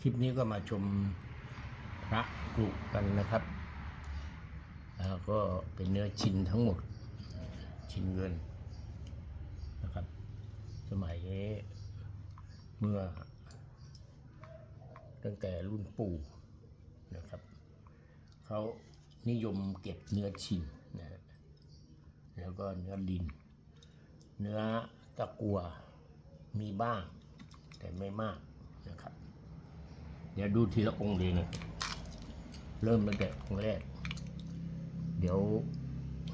คลิปนี้ก็มาชมพระกรุกันนะครับแล้วก็เป็นเนื้อชิ้นทั้งหมด ชิ้นเงินนะครับ สมัยนี้เมื่อ ตั้งแต่รุ่นปู่นะครับเขานิยมเก็บเนื้อชิ้นนะฮะแล้วก็เนื้อดิน เนื้อตะกัวมีบ้าง แต่ไม่มากนะครับ เดี๋ยวดูทีละองค์เลยนะเริ่มตั้งแต่องค์แรก เดี๋ยว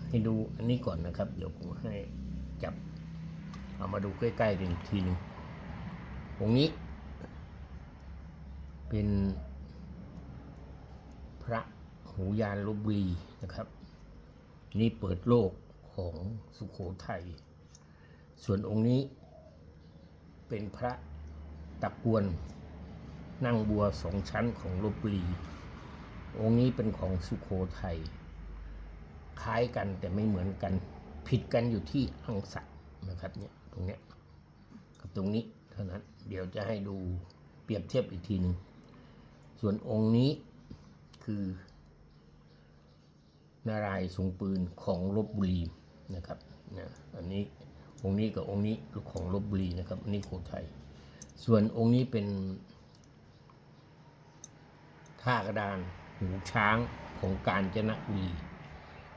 ให้ดูอันนี้ก่อนนะครับ เดี๋ยวผมให้จับ เอามาดูใกล้ๆกันอีกทีนึงองค์นี้ เป็นพระหูยานลบบุรีนะครับ นี่เปิดโลกของสุขโขทัยส่วนองค์นี้เป็นพระตะกวน นั่งบัวสองชั้นของลบบุรี องค์นี้เป็นของสุโขทัย คล้ายกันแต่ไม่เหมือนกัน ผิดกันอยู่ที่อังสักนะครับเนี่ยตรงเนี้ยกับตรงนี้เท่านั้น เดี๋ยวจะให้ดูเปรียบเทียบอีกทีหนึ่ง ส่วนองค์นี้คือ นารายทรงปืนของลบบุรีนะครับนะอันนี้องค์นี้กับองค์นี้ของลบบุรีนะครับ อันนี้โคไทยส่วนองค์นี้เป็น ท่ากระดานหูช้างของกาญจนบุรี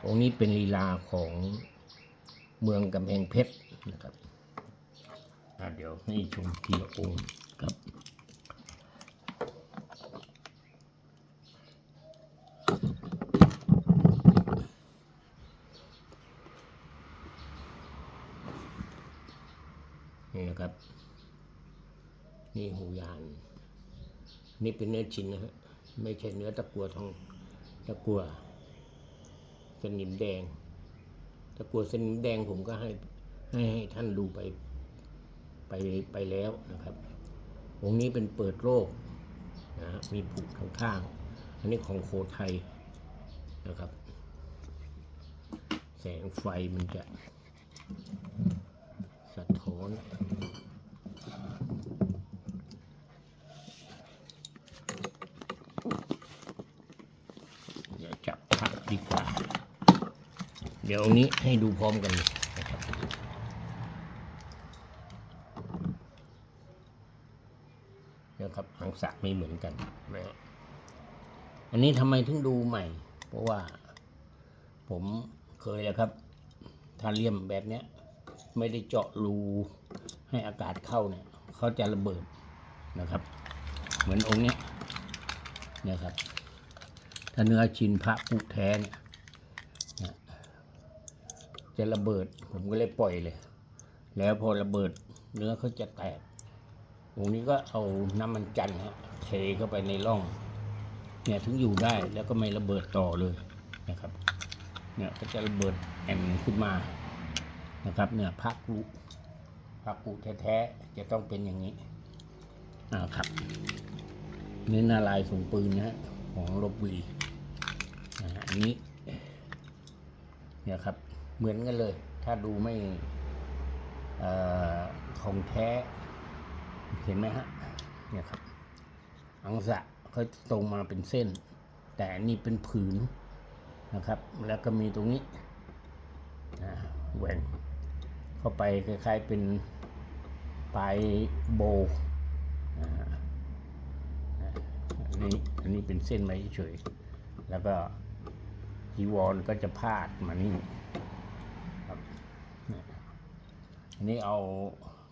องค์นี้เป็นลีลาของเมืองกำแพงเพชรนะครับเดี๋ยวให้ชมทีละองค์ครับนี่นะครับ นี่หูยาน นี่เป็นเนื้อชิ้นนะฮะ ไม่ใช่เนื้อตะกัวทองตะกัวสนิมแดง ตะกัวสนิมแดงผมก็ให้ให้ให้ท่านดูไปไปไปแล้วนะครับ องค์นี้เป็นเปิดโลกนะฮะมีผูกข้างๆอันนี้ของโคไทยนะครับ แสงไฟมันจะสะท้อนเดี๋ยวจับพักดีกว่า เดี๋ยวอันนี้ให้ดูพร้อมกันนะครับนะครับหางสักไม่เหมือนกันนะฮะอันนี้ทำไมถึงดูใหม่ เพราะว่า ผมเคยแล้วครับถ้าเลี่ยมแบบเนี้ย ไม่ได้เจาะรูให้อากาศเข้าเนี่ยเขาจะระเบิดนะครับ เหมือนองค์เนี้ยนะครับถ้าเนื้อชินพระปุแท้เนี่ย จะระเบิด ผมก็เลยปล่อยเลย แล้วพอระเบิดเนื้อเขาจะแตกองนี้ก็เอาน้ำมันจันทร์ฮะเทเข้าไปในร่อง เนี่ยถึงอยู่ได้แล้วก็ไม่ระเบิดต่อเลยนะครับ เนี่ยก็จะระเบิดแอมขึ้นมานะครับ เนี่ยพระกุพระกุแท้ๆจะต้องเป็นอย่างนี้อ่าครับนี่นาลายส่งปืนนะฮะของลบบุรีอันนี้เนี่ยครับ เหมือนกันเลย ถ้าดูไม่เอ่อของแท้ เห็นไหมฮะ เนี่ยครับ อังสะเขาตรงมาเป็นเส้น แต่นนี้เป็นผืนนะครับ แล้วก็มีตรงนี้แหว่งเข้าไปคล้ายๆเป็นปลายโบอันนี้อันนี้เป็นเส้นไม้เฉยแล้วก็จีวรก็จะพาดมานี่ครับเนี่ย อันนี้เอา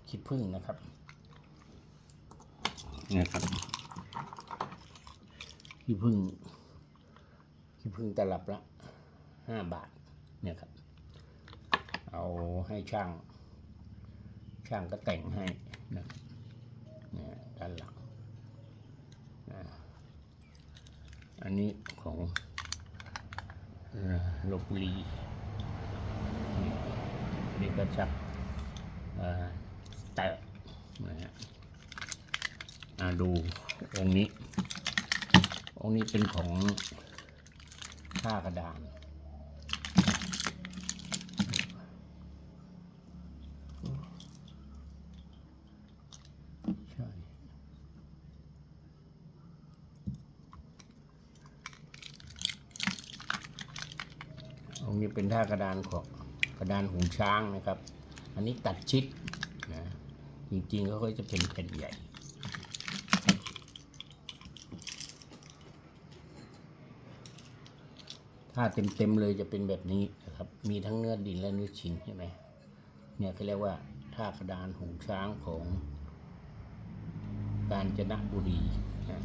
คิดพึ่งนะครับ เนี่ยครับขี้พึ่งขี้พึ่งตลับละห้าบาท เนี่ยครับ เอาให้ช่าง ช่างก็แต่งให้นะครับเนี่ยด้านหลังนะอันนี้ของเอ่อลบบุรีนี่นี่ก็ชัก แตะมาดูองค์นี้ องค์นี้เป็นของผ้ากระดานองนี้เป็นท่ากระดานของกระดานหูช้างนะครับ อันนี้ตัดชิดนะจริงๆเขาก็จะเป็นแผ่นใหญ่ถ้าเต็มๆเลยจะเป็นแบบนี้นะครับ มีทั้งเนื้อดินและเนื้อชิ้นใช่ไหมเนี่ยเขาเรียกว่าท่ากระดานหูช้างของ กาญจนบุรีนะ